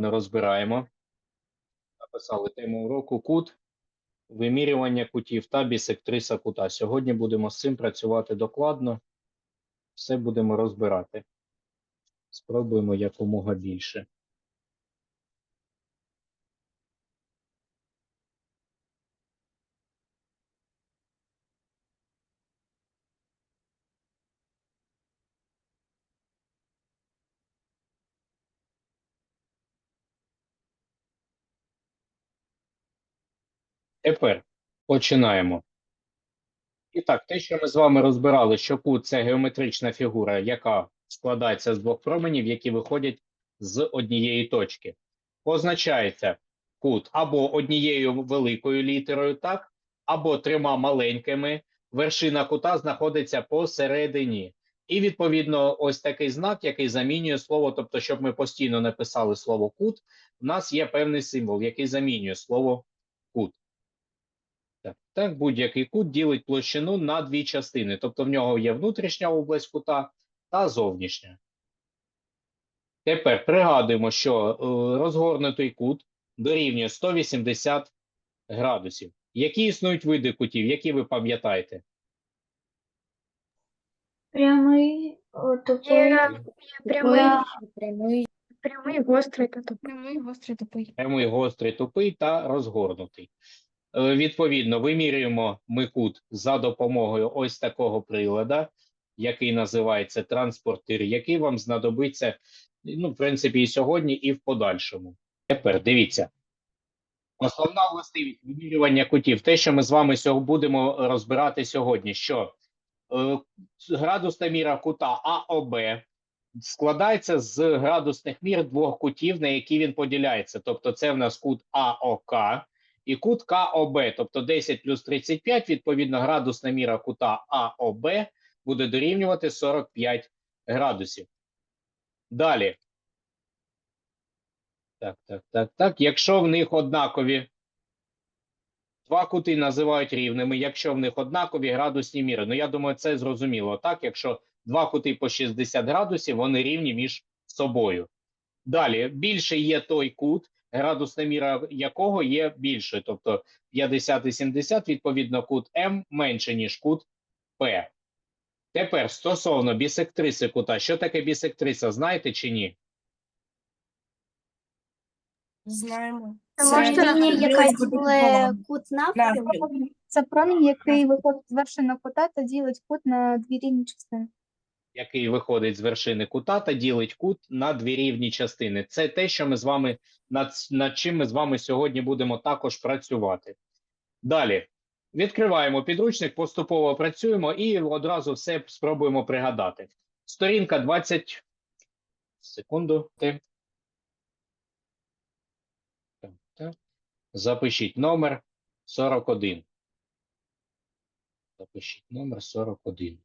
розбираємо. Написали тему уроку кут, вимірювання кутів та бісектриса кута. Сьогодні будемо з цим працювати докладно. Все будемо розбирати. Спробуємо якомога більше. Тепер починаємо. І так, те, що ми з вами розбирали, що кут це геометрична фігура, яка складається з двох променів, які виходять з однієї точки. Позначається кут або однією великою літерою, так, або трьома маленькими. Вершина кута знаходиться посередині. І відповідно, ось такий знак, який замінює слово. Тобто, щоб ми постійно не писали слово кут, у нас є певний символ, який замінює слово кут. Так, так, будь-який кут ділить площину на дві частини. Тобто в нього є внутрішня область кута та зовнішня. Тепер пригадуємо, що е, розгорнутий кут дорівнює 180 градусів. Які існують види кутів, які ви пам'ятаєте? Прямий, тупий, Є прямий, прямий, прямий, гострий та тупий. Прямий, гострий, тупий. Прямий, гострий, тупий та розгорнутий. Е, Відповідно, вимірюємо ми кут за допомогою ось такого прилада, який називається транспортир, який вам знадобиться, ну, в принципі, і сьогодні, і в подальшому. Тепер дивіться. Основна властивість вимірювання кутів, те, що ми з вами сьогодні будемо розбирати сьогодні, що е, градусна міра кута АОБ складається з градусних мір двох кутів, на які він поділяється. Тобто, це в нас кут АОК і кут КОБ, тобто 10 плюс 35, відповідно, градусна міра кута АОБ буде дорівнювати 45 градусів. Далі. Так, так, так, так. Якщо в них однакові, два кути називають рівними, якщо в них однакові градусні міри. Ну, я думаю, це зрозуміло. Так, якщо два кути по 60 градусів, вони рівні між собою. Далі, більше є той кут, градусна міра якого є більшою, тобто 50 і 70, відповідно, кут М менше, ніж кут П. Тепер стосовно бісектриси кута, що таке бісектриса, знаєте чи ні? Знаємо. Це можете лінія, нам яка зробити ділить кут навпіл. Це промінь, який виходить з вершини кута та ділить кут на дві рівні частини. Який виходить з вершини кута та ділить кут на дві рівні частини. Це те, що ми з вами над, над чим ми з вами сьогодні будемо також працювати. Далі відкриваємо підручник, поступово працюємо і одразу все спробуємо пригадати. Сторінка 20. Секунду. Запишіть номер 41. Запишіть номер 41.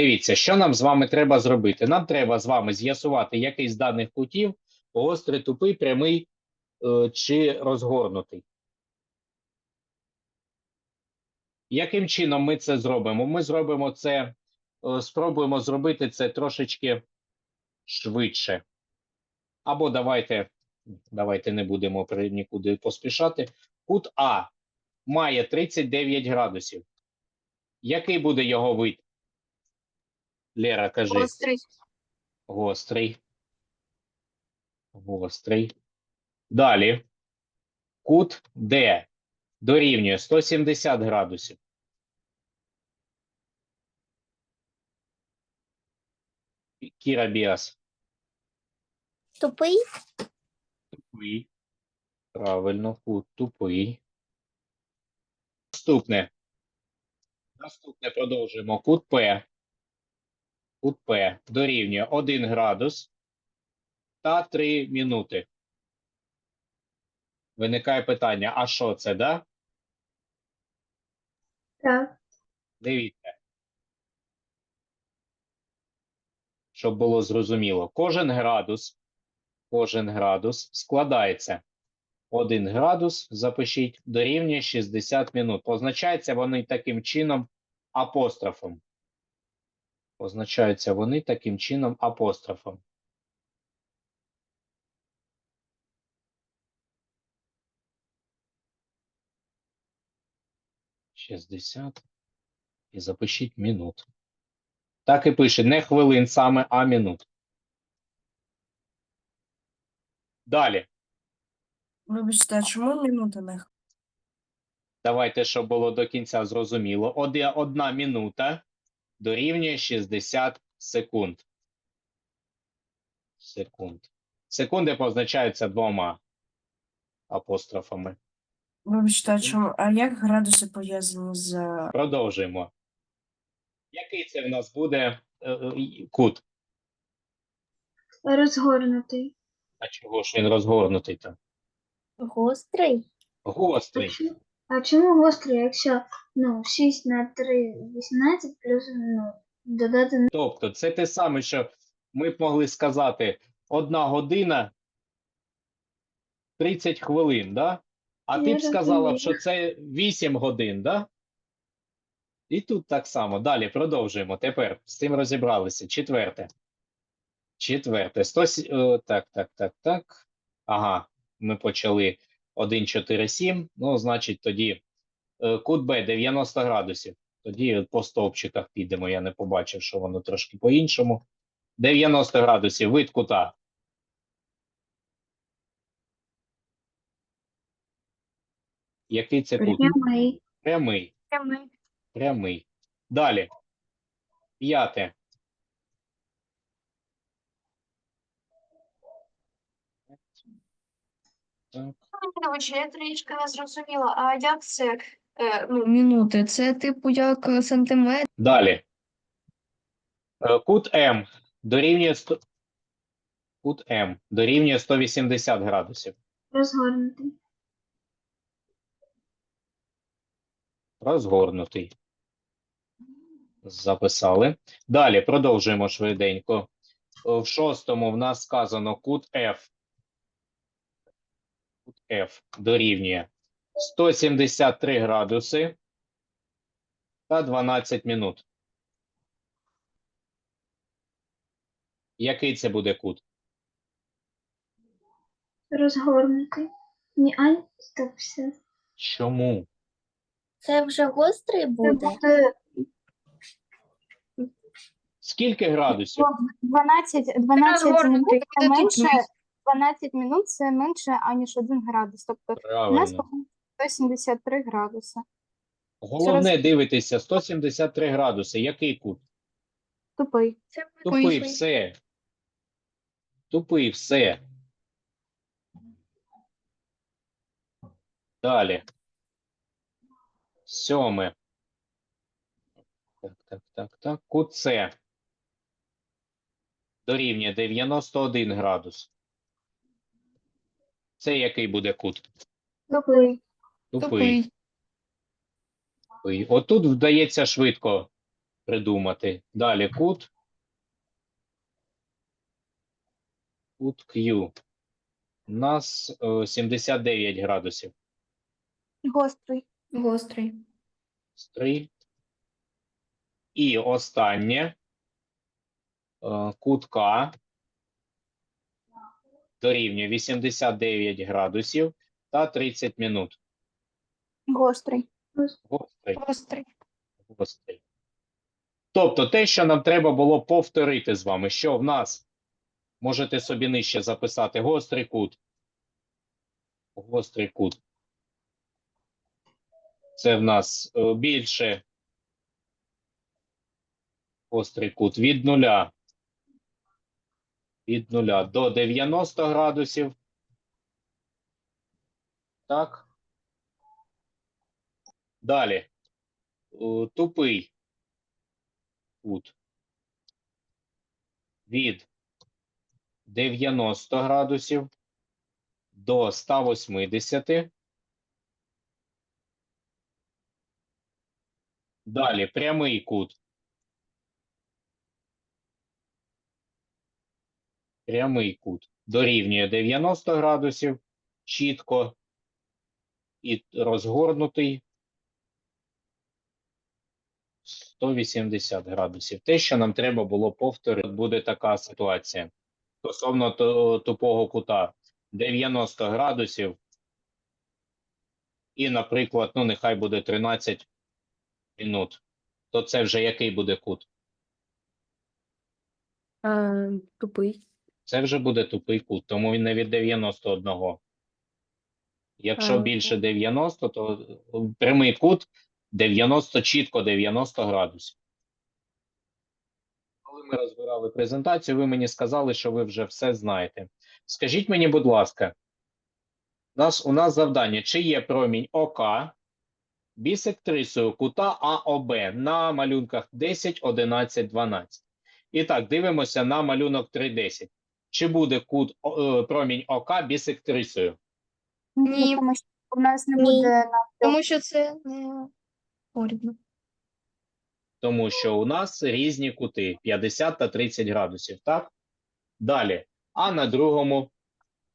Дивіться, що нам з вами треба зробити? Нам треба з вами з'ясувати, який з даних кутів гострий, тупий, прямий е, чи розгорнутий. Яким чином ми це зробимо? Ми зробимо це, е, спробуємо зробити це трошечки швидше. Або давайте, давайте не будемо нікуди поспішати. Кут А має 39 градусів. Який буде його вид? Лера, кажи. Гострий. Гострий. Гострий. Далі. Кут Д дорівнює 170 градусів. Кіра Біас. Тупий, Тупий. Правильно, кут тупий. Наступне. Наступне продовжуємо. Кут П. Кут П дорівнює 1 градус та 3 минути. Виникає питання: а що це, да? так, Дивіться. Щоб було зрозуміло, кожен градус, кожен градус складається 1 градус, запишіть, дорівнює 60 минут. Позначаються вони таким чином апострофом. Позначаються вони таким чином апострофом. Шістдесят. І запишіть минут. Так і пише, не хвилин саме, а минут. Далі. Вибачте, а чому минута не Давайте, щоб було до кінця зрозуміло. Оде- Одна минута дорівнює 60 секунд. Секунд. Секунди позначаються двома апострофами. Вибачте, а чому? А як градуси пов'язані з Продовжуємо. Який це в нас буде е, е, кут? Розгорнутий. А чого ж він розгорнутий там? Гострий. Гострий. А чому гострий, якщо ну, 6 на 3 18 плюс ну, додати Тобто, це те саме, що ми б могли сказати одна година 30 хвилин, да? А ти Я б сказала, б, розумію. що це 8 годин, да? І тут так само. Далі продовжуємо. Тепер з цим розібралися. Четверте. Четверте. 100, е, так, так, так, так. Ага, ми почали 1, 4, 7. Ну, значить, тоді кут Б 90 градусів. Тоді по стовпчиках підемо. Я не побачив, що воно трошки по-іншому. 90 градусів, вид кута. Який це кут? прямий. Прямий. Прямий. Прямий. Далі. П'яте. Так. Вибачте, я трішки не зрозуміла, а як це, е, ну, минути? Це типу як е, сантиметр? Далі. Е, Кут М дорівнює 100... Кут М дорівнює 180 градусів. Розгорнутий. Розгорнутий. Записали. Далі продовжуємо швиденько. Е, В шостому в нас сказано кут F. Кут F дорівнює 173 градуси та 12 минут. Який це буде кут? Розгорнутий. Ні, а стоп, все. Чому? Це вже гострий буде? Скільки градусів? 12, 12 минут це менше, 12 минут це менше, аніж 1 градус. Тобто у нас Правильно. Виходить 173 градуси. Головне дивитися 173 градуси. Який кут? Тупий. Тупий все. Тупий все. Далі. Сьоме. Так, так, так, так. Кут С. Дорівнює 91 градус. Це який буде кут? Тупий. Тупий. Тупий. Отут вдається швидко придумати. Далі кут. Кут Q. У нас е, 79 градусів. Гострий. Гострий. Три. І останнє. е, Кут К. Дорівнює 89 градусів та 30 минут. Гострий. Гострий. Гострий. гостей. Тобто те, що нам треба було повторити з вами, що в нас можете собі нижче записати гострий кут. Гострий кут. Це в нас е, більше гострий кут від нуля. Від нуля до 90 градусів. Так. Далі. Е, Тупий. Кут. Від 90 градусів до 180. Далі. Прямий кут. Прямий кут. Дорівнює 90 градусів, чітко. І розгорнутий 180 градусів. Те, що нам треба було повторити, буде така ситуація. Стосовно тупого кута 90 градусів. І, наприклад, ну, нехай буде 13 минут. То це вже який буде кут? Е, тупий. Це вже буде тупий кут, тому він не від 91. Якщо А, більше 90, то прямий кут 90, чітко 90 градусів. Коли ми розбирали презентацію, ви мені сказали, що ви вже все знаєте. Скажіть мені, будь ласка, у нас, у нас завдання, чи є промінь ОК бісектрисою кута АОБ на малюнках 10, 11, 12. І так, дивимося на малюнок 3.10. Чи буде кут о, е, промінь ОК бісектрисою? Ні. Тому що у нас не Ні. буде Тому що це порівну. Тому що у нас різні кути 50 та 30 градусів, так? Далі. А на другому,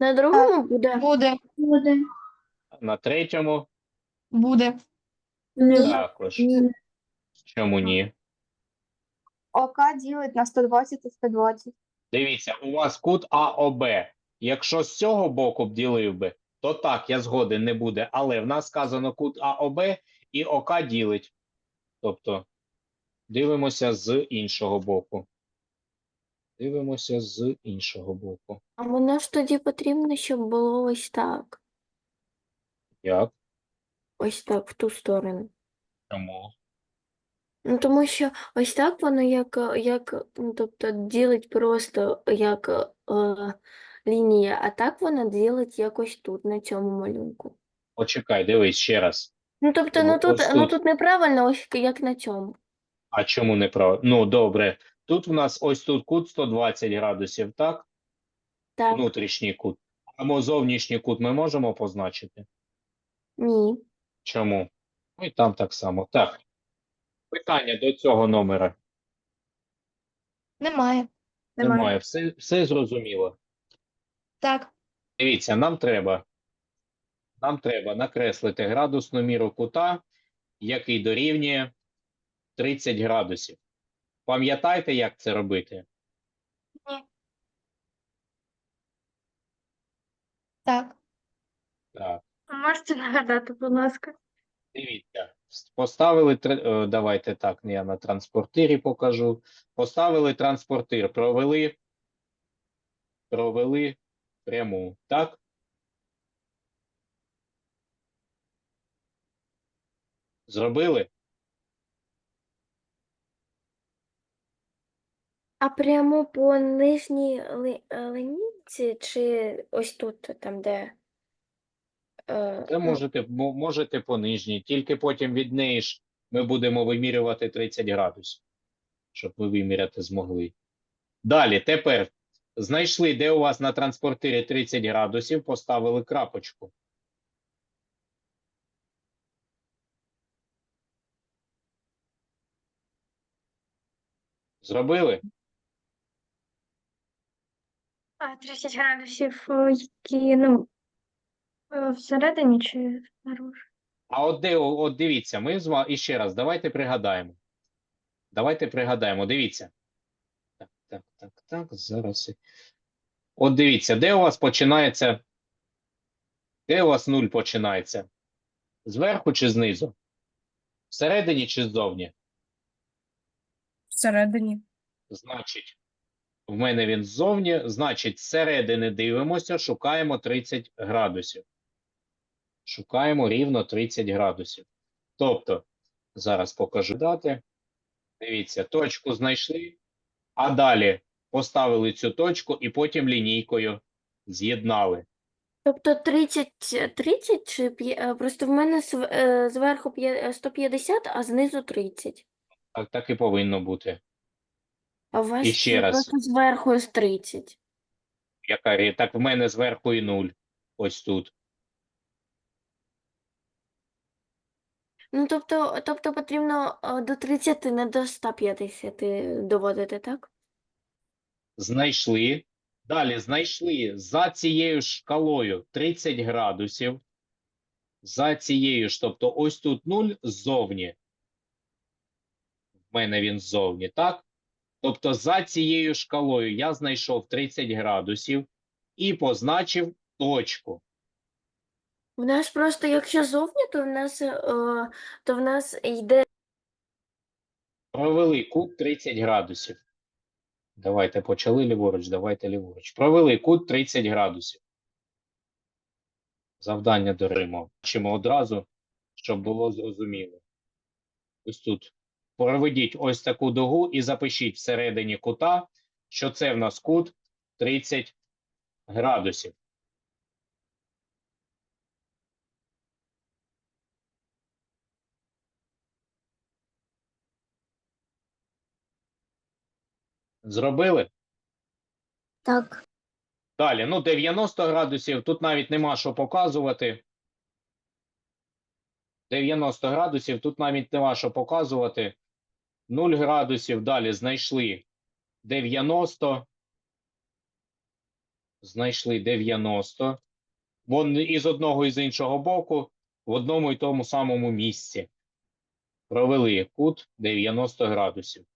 На другому буде. Буде, Буде. на третьому буде. Не також. Ні. Чому ні? ОК ділить на 120 і 120. Дивіться, у вас кут АОБ. Якщо з цього боку б ділив би, то так, я згоден, не буде. Але в нас сказано кут АОБ і ОК ділить. Тобто дивимося з іншого боку. Дивимося з іншого боку. А воно ж тоді потрібно, щоб було ось так. Як? Ось так, в ту сторону. Чому? Ну, тому що ось так воно як, як ну, тобто ділить просто як е, лінія, а так воно ділить якось тут, на цьому малюнку. Почекай, дивись ще раз. Ну, тобто, ну Ну, тут, ну тут. тут неправильно, ось як на цьому. А чому не прав? Ну, добре. Тут у нас ось тут кут 120 градусів, так? Так, Внутрішній кут. А зовнішній кут ми можемо позначити? ні. Чому? Ну і там так само. Так. Питання до цього номера. Немає. Немає. Все, все зрозуміло. Так. Дивіться, нам треба. Нам треба накреслити градусну міру кута, який дорівнює 30 градусів. Пам'ятаєте, як це робити? Ні. Так. Так. Можете нагадати, будь ласка. Дивіться, поставили, е, давайте так, я на транспортирі покажу. Поставили транспортир, провели, провели пряму, так? Зробили? А прямо по нижній ли, е, лінійці чи ось тут, там, де. Е, Це ну, можете, мо- можете по нижній, тільки потім від неї ж ми будемо вимірювати 30 градусів, щоб ви виміряти змогли. Далі, тепер знайшли, де у вас на транспортирі 30 градусів, поставили крапочку. Зробили? А 30 градусів, е, які, ну, е, всередині чи снаружи? А от де, от дивіться, ми з вами, і ще раз, давайте пригадаємо. Давайте пригадаємо, дивіться. Так, так, так, так, зараз. От дивіться, де у вас починається, де у вас нуль починається? Зверху чи знизу? Всередині чи ззовні? Всередині. Значить, в мене він ззовні, значить, зсередини дивимося, шукаємо 30 градусів. Шукаємо рівно 30 градусів. Тобто, зараз покажу дати. Дивіться, точку знайшли, а далі поставили цю точку і потім лінійкою з'єднали. Тобто 30, 30 чи п'є- е, просто в мене св- е, зверху п'є- е, 150, а знизу 30. Так, так і повинно бути. А у вас І ще раз. просто зверху ось 30. Яка, рі- так в мене зверху і нуль. Ось тут. Ну, тобто, тобто потрібно е, до 30, не до 150 доводити, так? Знайшли. Далі знайшли за цією ж шкалою 30 градусів. За цією ж, тобто ось тут 0 ззовні. В мене він ззовні, так? Тобто за цією шкалою я знайшов 30 градусів і позначив точку. В нас просто, якщо зовні, то в нас, е, то в нас йде Провели кут 30 градусів. Давайте почали ліворуч, давайте ліворуч. Провели кут 30 градусів. Завдання до Риму. Бачимо одразу, щоб було зрозуміло. Ось тут. Проведіть ось таку дугу і запишіть всередині кута, що це в нас кут 30 градусів. Зробили? так. Далі, ну 90 градусів, тут навіть нема що показувати. 90 градусів, тут навіть нема що показувати. 0 градусів, далі знайшли 90. Знайшли 90. Вон із одного і з іншого боку, в одному і тому самому місці. Провели кут 90 градусів.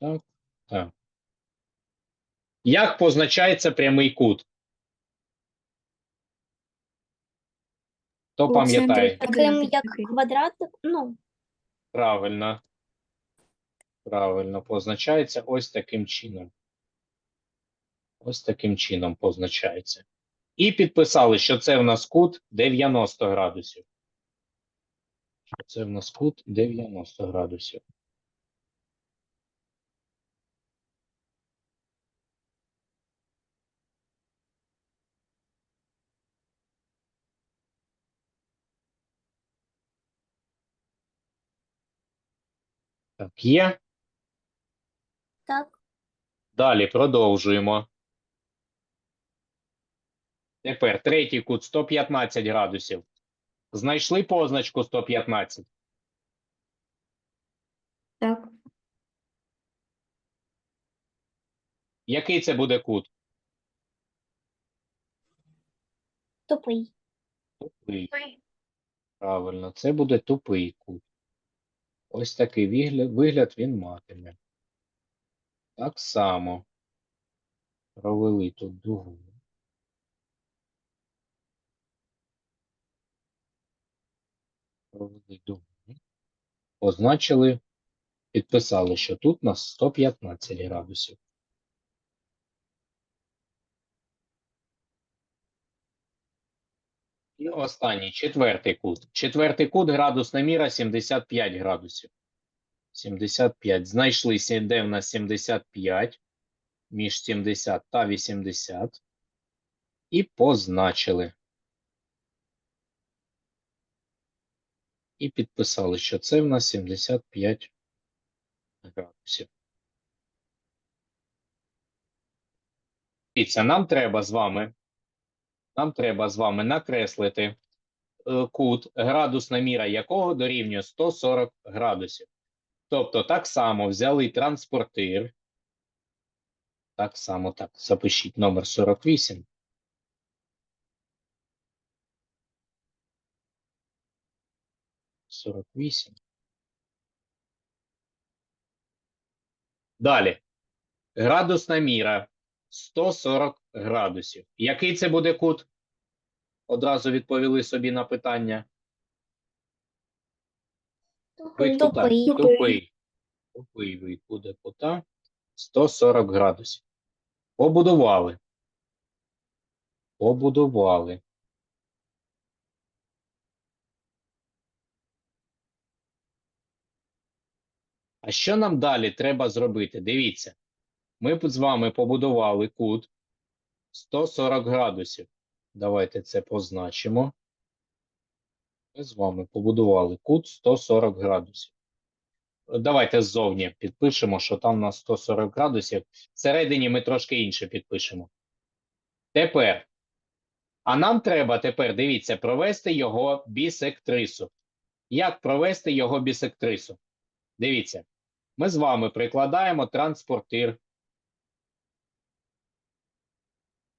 Так, так. Як позначається прямий кут? Хто пам'ятає? Таким як такий. квадратик, ну, Правильно. Правильно, позначається ось таким чином. Ось таким чином позначається. І підписали, що це в нас кут 90 градусів. Що це в нас кут 90 градусів. Так, є. так, Далі продовжуємо. Тепер третій кут 115 градусів. Знайшли позначку 115? Так. Який це буде кут? тупий. Тупий. Правильно, це буде тупий кут. Ось такий вигляд, він матиме. Так само провели тут дугу. Провели дугу. Позначили, підписали, що тут у нас 115 градусів. І останній, четвертий кут. Четвертий кут, градусна міра 75 градусів. 75. Знайшли, де в нас 75, між 70 та 80. І позначили. І підписали, що це в нас 75 градусів. Дивіться, нам треба з вами нам треба з вами накреслити е, кут, градусна міра якого дорівнює 140 градусів. Тобто, так само взяли транспортир. Так само, так, запишіть номер 48. Сорок вісім. Далі. Градусна міра 140 градусів. Який це буде кут? Одразу відповіли собі на питання. Тупий. Тупий. Тупий вид буде кута 140 градусів. Побудували. Побудували. А що нам далі треба зробити? Дивіться. Ми з вами побудували кут 140 градусів. Давайте це позначимо. Ми з вами побудували кут 140 градусів. Давайте ззовні підпишемо, що там у нас 140 градусів. Всередині ми трошки інше підпишемо. Тепер. А нам треба тепер, дивіться, провести його бісектрису. Як провести його бісектрису? Дивіться, ми з вами прикладаємо транспортир.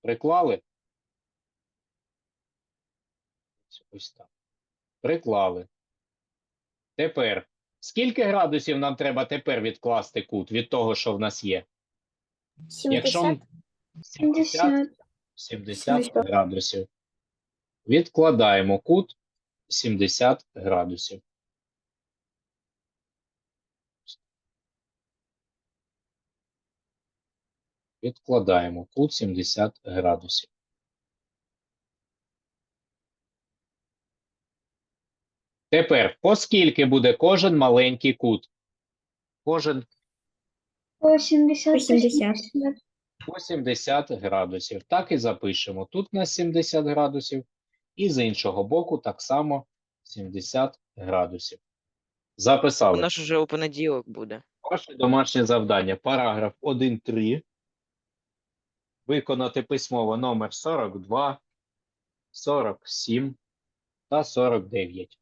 Приклали? Ось так. Приклали. Тепер Скільки градусів нам треба тепер відкласти кут від того, що в нас є? 70. м- 70, 70. 70 градусів. Відкладаємо кут 70 градусів. Відкладаємо кут 70 градусів. Тепер, поскільки буде кожен маленький кут? Кожен По 70, 80. 80. градусів. Так і запишемо. Тут у нас 70 градусів, і з іншого боку так само 70 градусів. У нас уже у понеділок буде. Ваше домашнє завдання. Параграф 1.3. Виконати письмово номер 42, 47 та 49.